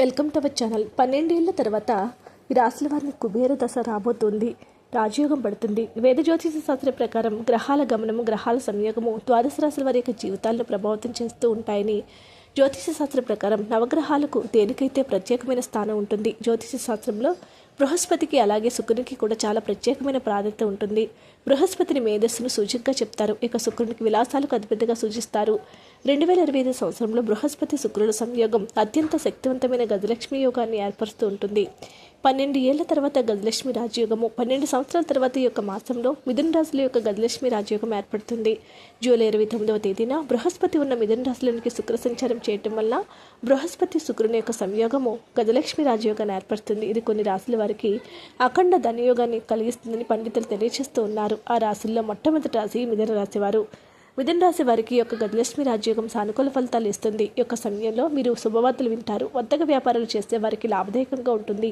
Welcome to our channel. పన్నెండేళ్ళ తర్వాత ఈ రాశుల వారిని కుబేర దశ రాబోతుంది. రాజయోగం పడుతుంది. వేద జ్యోతిష శాస్త్రం ప్రకారం గ్రహాల గమనము గ్రహాల సంయోగము ద్వాదశ రాశుల వారి యొక్క జీవితాలను ప్రభావితం చేస్తూ ఉంటాయని జ్యోతిష శాస్త్రం ప్రకారం నవగ్రహాలకు దేనికైతే ప్రత్యేకమైన స్థానం ఉంటుంది? జ్యోతిష శాస్త్రంలో బృహస్పతికి అలాగే శుక్రునికి కూడా చాలా ప్రత్యేకమైన ప్రాధాన్యత ఉంటుంది. బృహస్పతిని మేధస్సును సూచికగా చెప్తారు. ఇక శుక్రునికి విలాసాలకు అతిపెద్దగా సూచిస్తారు. రెండు వేల ఇరవై ఐదు సంవత్సరంలో బృహస్పతి శుక్రుల సంయోగం అత్యంత శక్తివంతమైన గజలక్ష్మి యోగాన్ని ఏర్పరుస్తూ ఉంటుంది. పన్నెండు ఏళ్ళ తర్వాత గజలక్ష్మి రాజయోగము పన్నెండు సంవత్సరాల తర్వాత ఈ యొక్క మాసంలో మిథున రాశుల యొక్క గజలక్ష్మి రాజయోగం ఏర్పడుతుంది. జూలై ఇరవై తొమ్మిదవ తేదీన బృహస్పతి ఉన్న మిథున రాశులకి శుక్ర సంచారం చేయటం వల్ల బృహస్పతి శుక్రుని యొక్క సంయోగము గజలక్ష్మి రాజయోగాన్ని ఏర్పడుతుంది. ఇది కొన్ని రాశుల వారికి అఖండ ధనయోగాన్ని కలిగిస్తుందని పండితులు తెలియజేస్తూ ఉన్నారు. ఆ రాశుల్లో మొట్టమొదటి రాశి మిథున రాశివారు వారు. మిథున రాశి వారికి యొక్క గజలక్ష్మి రాజ్యోగం సానుకూల ఫలితాలు ఇస్తుంది. ఈ యొక్క సమయంలో మీరు శుభవార్తలు వింటారు. వర్తక వ్యాపారాలు చేసే వారికి లాభదాయకంగా ఉంటుంది.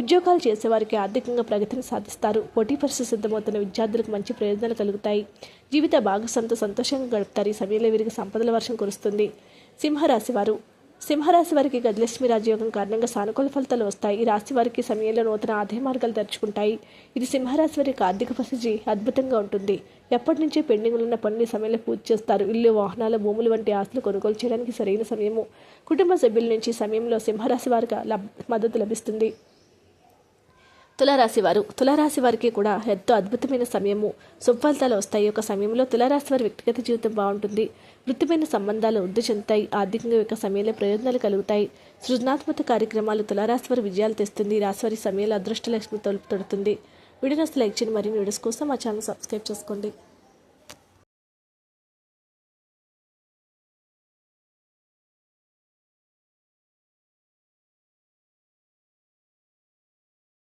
ఉద్యోగాలు చేసేవారికి ఆర్థికంగా ప్రగతిని సాధిస్తారు. పోటీ పరీక్ష సిద్ధమవుతున్న విద్యార్థులకు మంచి ప్రయోజనాలు కలుగుతాయి. జీవిత భాగస్వామితో సంతోషంగా గడుపుతారు. ఈ సమయంలో వీరికి సంపదల వర్షం కురుస్తుంది. సింహరాశి వారు సింహరాశి వారికి గజలక్ష్మి రాజయోగం కారణంగా సానుకూల ఫలితాలు వస్తాయి. ఈ రాశి వారికి సమయంలో నూతన ఆదాయ మార్గాలు తెరుచుకుంటాయి. ఇది సింహరాశి వారికి ఆర్థిక పరిస్థితి అద్భుతంగా ఉంటుంది. ఎప్పటి నుంచే పెండింగ్లు ఉన్న పనులు సమయంలో పూర్తి చేస్తారు. ఇల్లు వాహనాలు భూములు వంటి ఆస్తులు కొనుగోలు చేయడానికి సరైన సమయము. కుటుంబ సభ్యుల నుంచి సమయంలో సింహరాశి వారికి లబ్ మద్దతు లభిస్తుంది. తులారాశి వారు. తులారాశి వారికి కూడా ఎంతో అద్భుతమైన సమయము. సుఫలితాలు వస్తాయి. ఒక సమయంలో తులారాశి వారి వ్యక్తిగత జీవితం బాగుంటుంది. వృత్తిపైన సంబంధాలు వృద్ధి చెందుతాయి. ఆర్థికంగా యొక్క సమయంలో ప్రయోజనాలు కలుగుతాయి. సృజనాత్మక కార్యక్రమాలు తులారాశి వారి విజయాలు తెస్తుంది. రాశివారి సమయంలో అదృష్ట లక్ష్మి తలుపు తొడుతుంది. వీడియోస్ లైక్ చేయండి. మరిన్ని వీడియోస్ కోసం మా ఛానల్ సబ్స్క్రైబ్ చేసుకోండి.